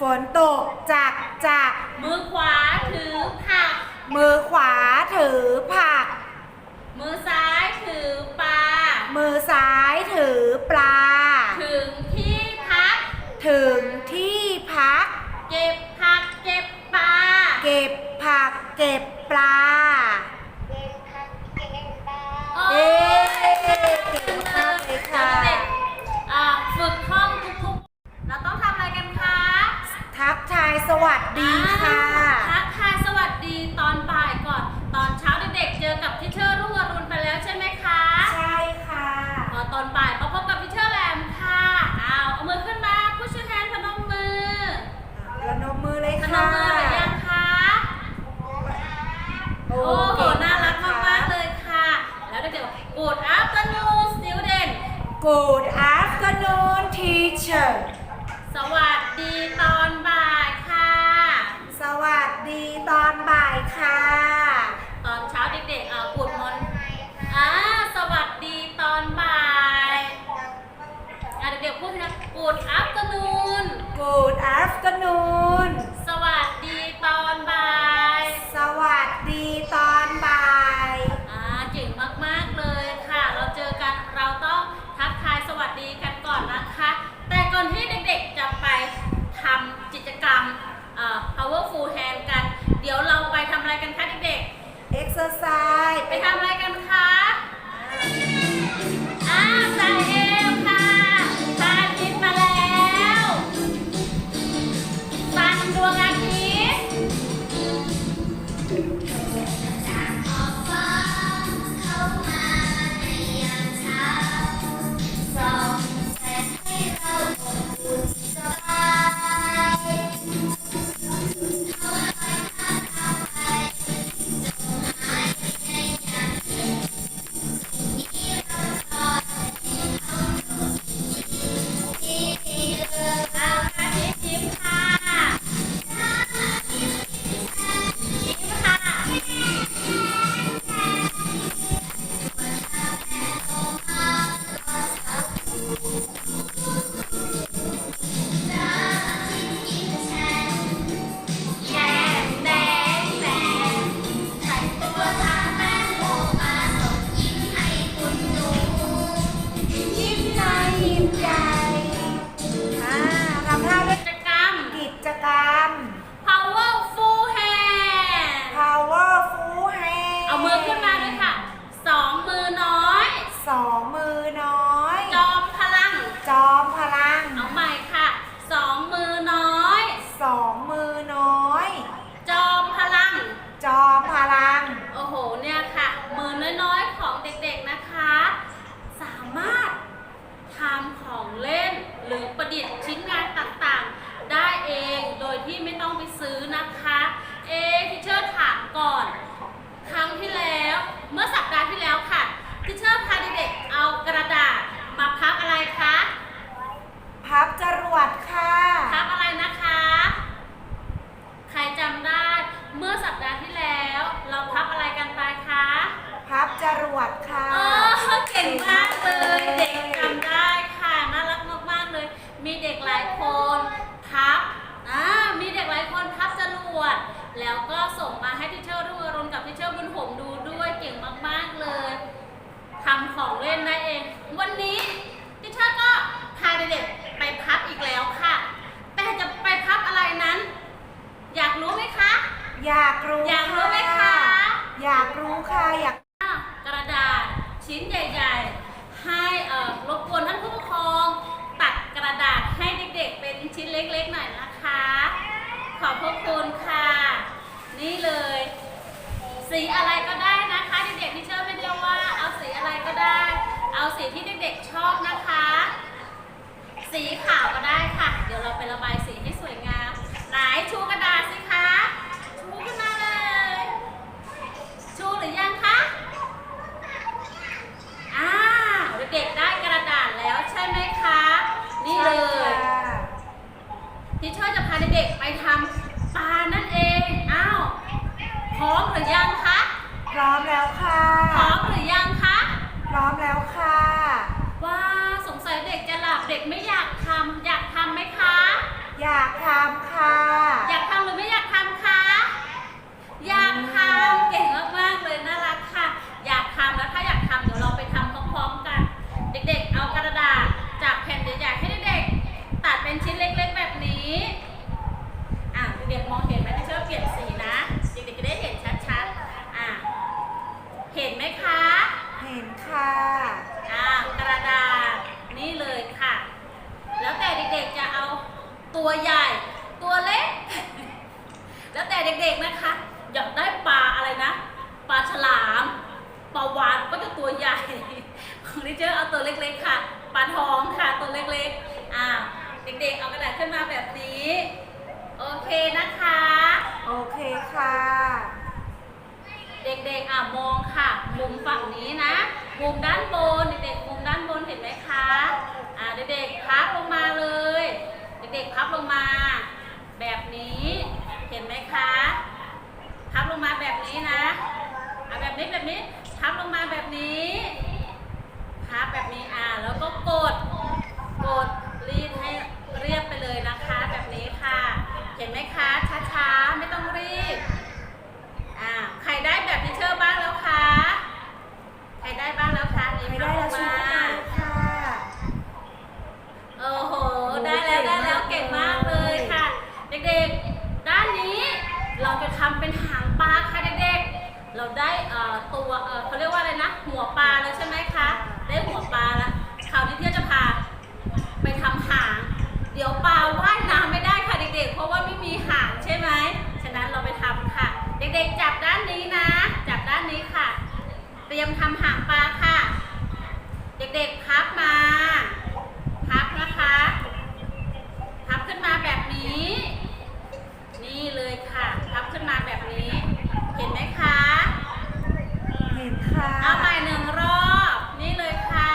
ฝนตกจักจักมือขวาถือผัก มือขวาถือผัก มือซ้ายถือปลา มือซ้ายถือปลา ถึงที่พัก ถึงที่พัก เก็บผักเก็บปลา เก็บผักเก็บปลา teacher เมื่อสัปดาห์ที่แล้ว เราพับอะไรกันไปคะพับจรวดค่ะ เออเก่งมากเลย เด็กจำได้ค่ะ น่ารักมากๆเลย มีเด็กหลายคนพับอ่ามีเด็กหลายคนพับจรวด แล้วก็ส่งมาให้ทิเชอร์รุ่งอรุณกับทิเชอร์บุญหงดูด้วยเก่งมากๆเลยทำของเล่นได้เอง วันนี้ทิเชอร์ก็พาเด็กๆไปพับอีกแล้วค่ะ แต่จะไปพับอะไรนั้น อยากรู้ไหมคะ อยากรู้อยากรู้ไหมคะ อยากรู้ค่ะ อยาก กระดาษชิ้นใหญ่ๆ ให้เอ่อรบกวนท่านผู้ปกครองตัดกระดาษให้เด็กๆ เป็นชิ้นเล็กๆหน่อยนะคะ ขอบพระคุณค่ะ นี่เลย สีอะไรก็ได้นะคะเด็กๆที่เชื่อไม่ได้ว่าเอาสีอะไรก็ได้ เอาสีที่เด็กๆชอบนะคะ สีขาวก็ได้ค่ะ เดี๋ยวเราไประบายสีให้สวยงามไหนชูกระดาษสิ รียมทำหางปลาค่ะ เด็กๆพับมาพับนะคะพับขึ้นมาแบบนี้ นี่เลยค่ะพับขึ้นมาแบบนี้ เห็นไหมคะเห็นค่ะเอาใหม่หนึ่งรอบ นี่เลยค่ะ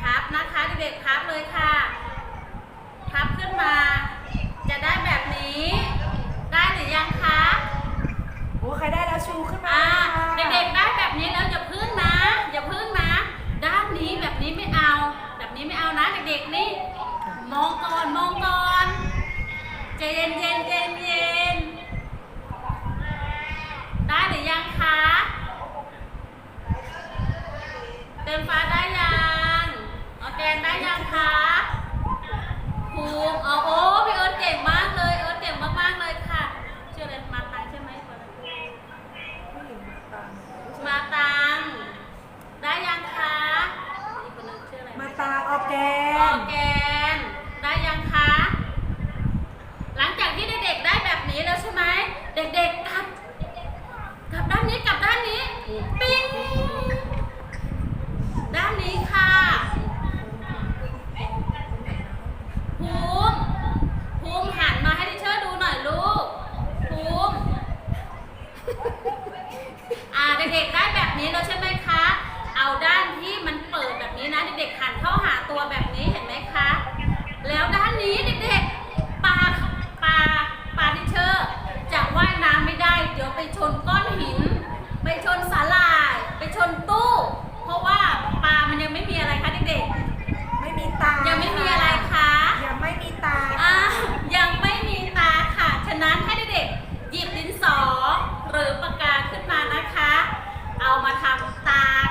พับนะคะเด็กๆพับเลยค่ะพับขึ้นมา่าเด็กๆได้แบบนี้แล้วใช่ไหมคะ เอาด้านที่มันเปิดแบบนี้นะเด็กๆหันเข้าหาตัวแบบนี้เห็นไหมคะ แล้วด้านนี้เด็กๆปลาปลาปลาทิเชอร์จะว่ายน้ำไม่ได้ เดี๋ยวไปชนก้อนหิน ไปชนสาลายไปชนตู้ เพราะว่าปลามันยังไม่มีอะไรคะเด็กๆไม่มีตายังไม่มีอะไรคะยังไม่มีตาอ่ายังไม่มีตาค่ะฉะนั้นให้เด็กๆหยิบดินสอหรือปากานะคะ เอามาทำตา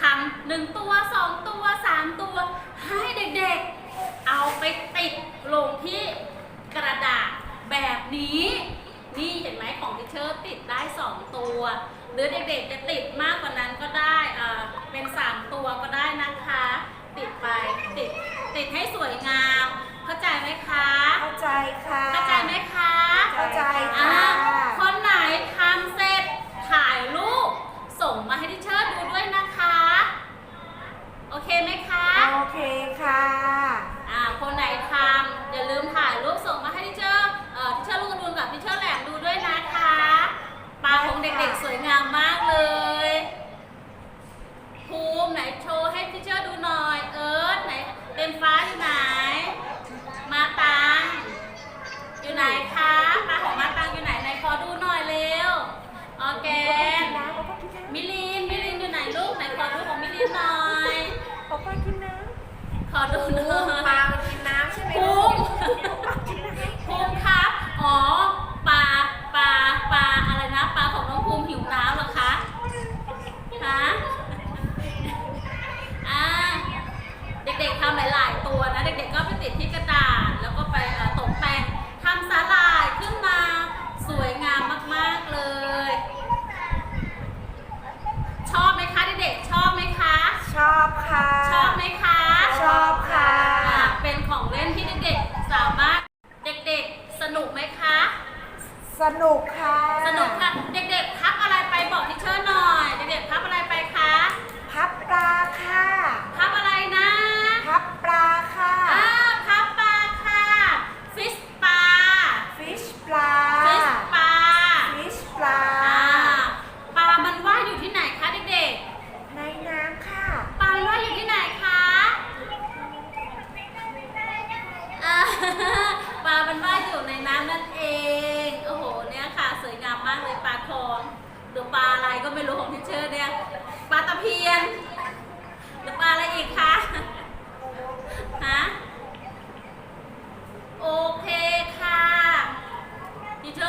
ทำหนึ่งตัวสองตัวสามตัว ให้เด็กๆ เอาไปติดลงที่กระดาษแบบนี้ นี่เห็นไหมของทิเชอร์ติดได้สองตัว หรือเด็กๆจะติดมากกว่านั้นก็ได้อ่า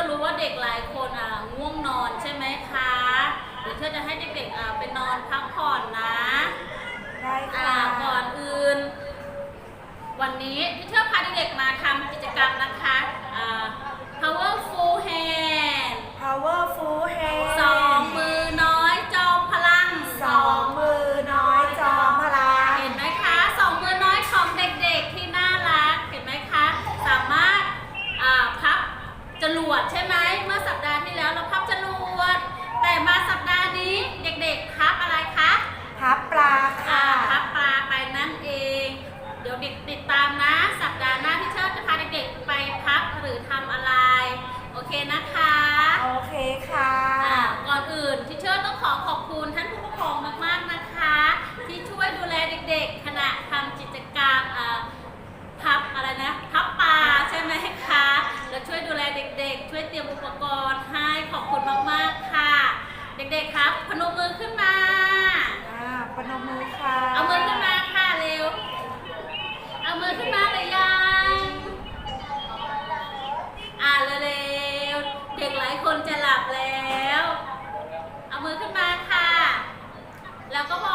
รู้ว่าเด็กหลายคนอะง่วงนอนใช่ไหมคะเดี๋ยวเธอจะให้เด็กๆอะไปนอนพักผ่อนนะได้ค่ะอ่ก่อนอื่น วันนี้ที่เธอพาเด็กๆมาทำกิจกรรมนะคะอ่า powerful hand powerful hand นมมือขึ้นมา อ่าปนมมือค่ะเอามือขึ้นมาค่ะเร็ว เอามือขึ้นมาเลยยัง อ่าเร็วเด็กหลายคนจะหลับแล้ว เอามือขึ้นมาค่ะ แล้วก็มอ